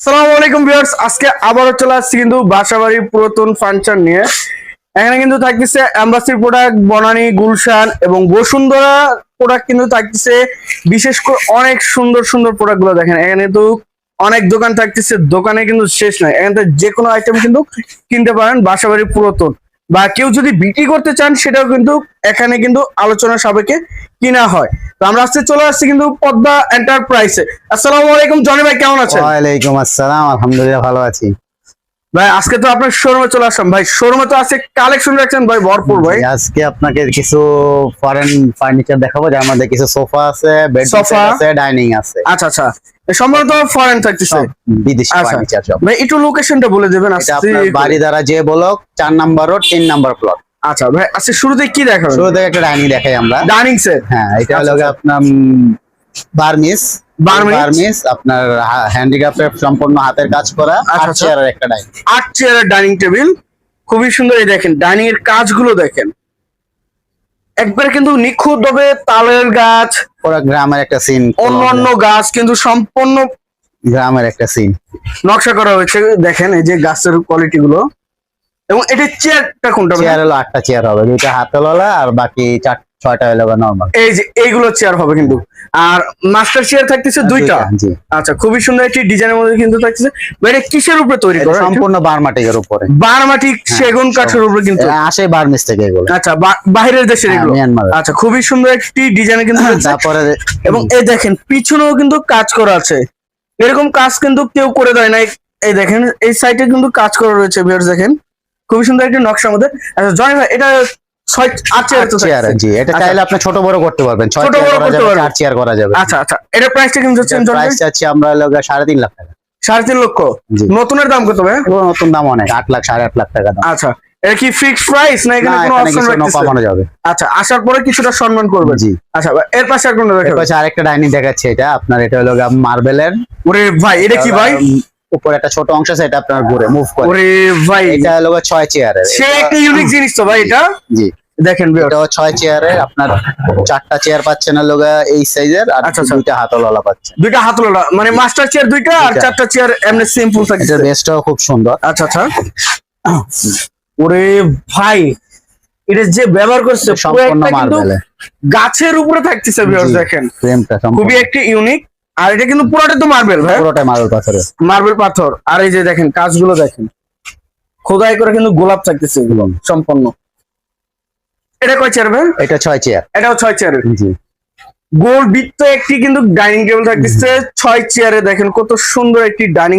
সালামু আলাইকুম ভিউয়ার্স, আজকে আবারও চলে আসছি কিন্তু বাসাবাড়ির পুরাতন ফার্নিচার নিয়ে। এখানে কিন্তু থাকতেছে অ্যাম্বাসির প্রোডাক্ট বনানী, গুলশান এবং বসুন্ধরা প্রোডাক্ট কিন্তু থাকতেছে। বিশেষ করে অনেক সুন্দর সুন্দর প্রোডাক্টগুলো দেখেন, এখানে তো অনেক দোকান থাকতেছে, দোকানে কিন্তু শেষ নাই। এখান যে কোনো আইটেম কিন্তু কিনতে পারেন বাসাবাড়ির পুরাতন। বা কেউ যদি বিক্রি করতে চান, সেটাও কিন্তু এখানে কিন্তু আলোচনা সাপেক্ষে কিনা হয়। তো আমরা আজকে চলে আসছি কিন্তু পদ্মা এন্টারপ্রাইজে আসসালামু আলাইকুম জনি ভাই কেমন আছেন? ওয়ালাইকুম আসসালাম আলহামদুলিল্লাহ ভালো আছি। ভাই আজকে তো আপনার শোরুমে চলে আসলাম। ভাই শোরুমে তো আছে কালেকশন রাখছেন ভাই ভরপুর ভাই। আজকে আপনাকে কিছু ফরেন ফার্নিচার দেখাবো যার মধ্যে কিছু সোফা আছে বেড সোফা। আছে ডাইনিং আছে। আচ্ছা আচ্ছা। সম্ভবত ফরেন থাকতেছে। বিদেশি আচ্ছা। ফার্নিচার সব। ভাই একটু লোকেশনটা বলে দেবেন আজকে আপনার বাড়ি দ্বারা যে ব্লক চার নাম্বার রোড তিন নাম্বার প্লট আচ্ছা ভাই আজকে শুরুতে কি দেখাবেন? শুরু থেকে একটা ডাইনিং দেখাই আমরা। ডাইনিং সেট হ্যাঁ এটা হলো আচ্ছা, আপনার বার্মিস বার্মিস? আপনার হ্যান্ডিক্রাফটের সম্পূর্ণ হাতের কাজ করা আচ্ছা, আচ্ছা। চেয়ারের একটা ডাইনিং আট চেয়ারের ডাইনিং টেবিল খুবই সুন্দর এই দেখেন ডাইনিং এর কাজগুলো দেখেন। একবার কিন্তু নিখুঁত ভাবে তালের গাছ পুরো গ্রামের একটা সিন অন্য অন্য গাছ কিন্তু সম্পূর্ণ গ্রামের একটা সিন নকশা করা হয়েছে। দেখেন এই যে গাছের কোয়ালিটি গুলো এবং এটা চেয়ারটা কোনটা? চেয়ার হলো আটটা চেয়ার হবে দুইটা হাতলওয়ালা আর বাকি চার ছয়টা হলো নর্মাল এই যে এইগুলো চেয়ার হবে কিন্তু। আর মাস্টার চেয়ার থাকতেছে দুইটা? আচ্ছা খুবই সুন্দর একটি ডিজাইনের মধ্যে কিন্তু থাকতেছে। এটা কিসের উপরে তৈরি করা সম্পূর্ণ বারমাটিকের উপরে। বারমাটি সেগুন কাঠের উপরে কিন্তু। এটা আসে বার্মিস থেকে এগুলো। আচ্ছা বাইরের দেশের হ্যাঁ, এগুলো? মিয়ানমার আচ্ছা খুবই সুন্দর একটি ডিজাইন কিন্তু। তারপরে এবং এই দেখেন পিছনেও কিন্তু কাজ করা আছে। এরকম কাজ কিন্তু কেউ করে দেয় না এই- এই দেখেন এই সাইডে কিন্তু কাজ করা রয়েছে ভিউয়ার্স দেখেন। খুবই সুন্দর একটি নকশার মধ্যে আচ্ছা জয় ভাই এটা আচ্ছা। চাইলে আপনি ছোট বড় করতে পারবেন। ছোট চেয়ার বড় করা করতে যাবে পারবেন। চার চেয়ার করা যাবে। আচ্ছা আচ্ছা এটা প্রাইসটা কিন্তু প্রাইস চাচ্ছি আমরা লাখ টাকা। সাড়ে তিন লক্ষ? নতুনের দাম কত ভাই? নতুন দাম অনেক লাখ সাড়ে আট লাখ টাকা দাম। আচ্ছা এটা কি ফিক্সড প্রাইস না এখানে কোনো অপশন কমানো যাবে। আচ্ছা আসার পরে কিছুটা সম্মান করবেন। জি। আচ্ছা এর পাশে আর কোনটা এর পাশে আরেকটা ডাইনিং দেখাচ্ছে এটা আপনার এটা হলো মার্বেলের ওরে ভাই এটা কি ভাই? উপরে একটা ছোট অংশ আছে এটা আপনার ঘুরে মুভ করে। ওরে ভাই। এটা হলো ছয় চেয়ারের সে একটা ইউনিক জিনিস তো ভাই এটা। জি দেখেন। এটাও ছয় চেয়ারের আপনার চারটা চেয়ার পাচ্ছেন হলো গিয়ে এই সাইজের আর আচ্ছা, আচ্ছা। দুইটা হাতলওয়ালা পাচ্ছেন। দুইটা হাতলওয়ালা মানে মাস্টার চেয়ার দুইটা আর চারটা চেয়ার এমনি সিম্পল থাকে বেসটাও খুব সুন্দর। আচ্ছা আচ্ছা। ওরে ভাই এটা যে ব্যবহার করছে পুরো সম্পূর্ণ মার্বেলে গাছের উপরে থাকতেছে জি। দেখেন। ফ্রেমটা খুবই একটি ইউনিক আর এটা কিন্তু পুরোটা তো মার্বেল ভাই। পুরোটা মার্বেল পাথরের। মার্বেল পাথর। আর এই যে দেখেন কাজগুলো দেখেন। খোদাই করে কিন্তু গোলাপ থাকতেছে এগুলো সম্পন্ন এটা কয় চেয়ার ভাই? এটা ছয় চেয়ার এটাও ছয় চেয়ার জি। গোল বৃত্ত একটি কিন্তু ডাইনিং টেবিল থাকতেছে। ছয় চেয়ারে দেখেন কত সুন্দর একটি ডাইনিং